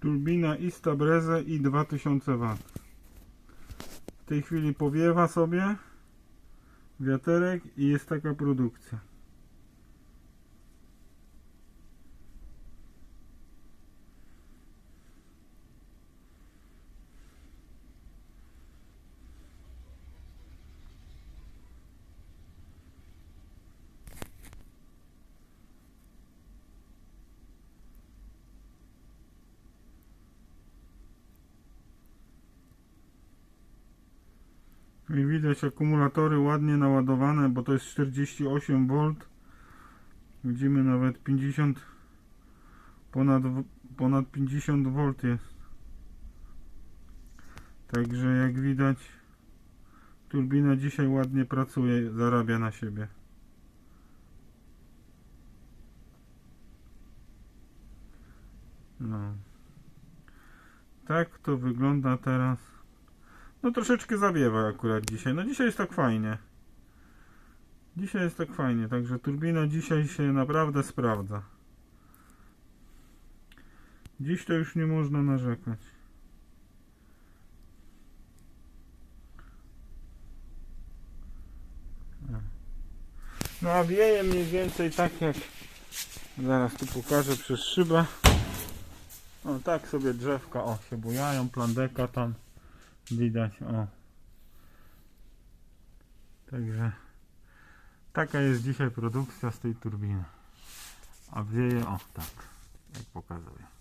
Turbina Ista Breze i 2000 W. W tej chwili powiewa sobie wiaterek i jest taka produkcja. I widać akumulatory ładnie naładowane, bo to jest 48V. Widzimy nawet 50 ponad, ponad 50V jest. Także jak widać turbina dzisiaj ładnie pracuje, zarabia na siebie. No. Tak to wygląda teraz. No troszeczkę zawiewa akurat dzisiaj. No dzisiaj jest tak fajnie. Dzisiaj jest tak fajnie, także turbina dzisiaj się naprawdę sprawdza. Dziś to już nie można narzekać. No a wieje mniej więcej tak jak zaraz tu pokażę przez szybę. O tak sobie drzewka o się bujają, plandeka tam widać o. Także taka jest dzisiaj produkcja z tej turbiny. A wieje o tak jak pokazuję